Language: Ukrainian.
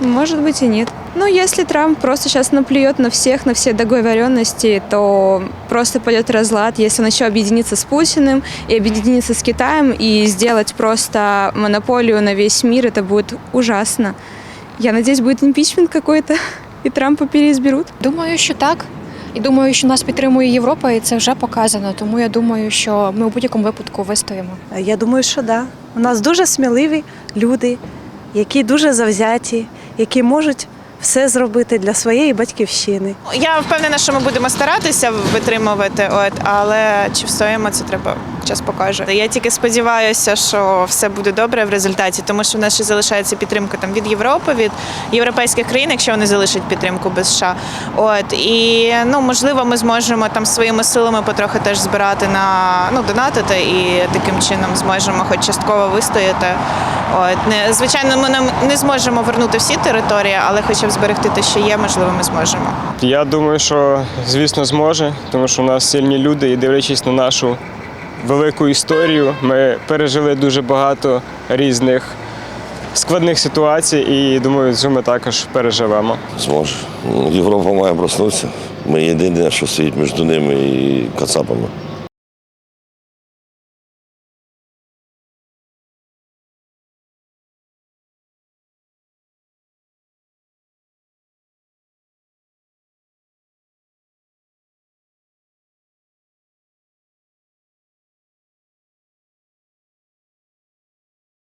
Может быть и нет. Ну, если Трамп просто сейчас наплюет на всех, на все договоренности, то просто пойдет разлад. Если он еще объединится с Путиным и объединится с Китаем и сделать просто монополию на весь мир, это будет ужасно. Я надеюсь, будет импичмент какой-то, и Трампа переизберут. Думаю, що так. І думаю, що нас підтримує Європа, і це вже показано. Тому я думаю, що ми у будь-якому випадку вистоїмо. Я думаю, що да. У нас дуже сміливі люди, які дуже завзяті, Які можуть все зробити для своєї батьківщини. Я впевнена, що ми будемо старатися витримувати, от але чи встоїмо, це треба час покаже. Я тільки сподіваюся, що все буде добре в результаті, тому що в нас ще залишається підтримка там від Європи, від європейських країн, якщо вони залишать підтримку без США. От і ну можливо, ми зможемо там своїми силами потрохи теж збирати на ну донатити і таким чином зможемо хоч частково вистояти. От не звичайно, ми нам не зможемо вернути всі території, але хоча б зберегти те, що є, можливо, ми зможемо. Я думаю, що звісно зможе, тому що у нас сильні люди, і дивлячись на нашу велику історію, ми пережили дуже багато різних складних ситуацій, і думаю, що ми також переживемо. Зможе. Європа має проснутися. Ми єдине, що стоїть між ними і кацапами.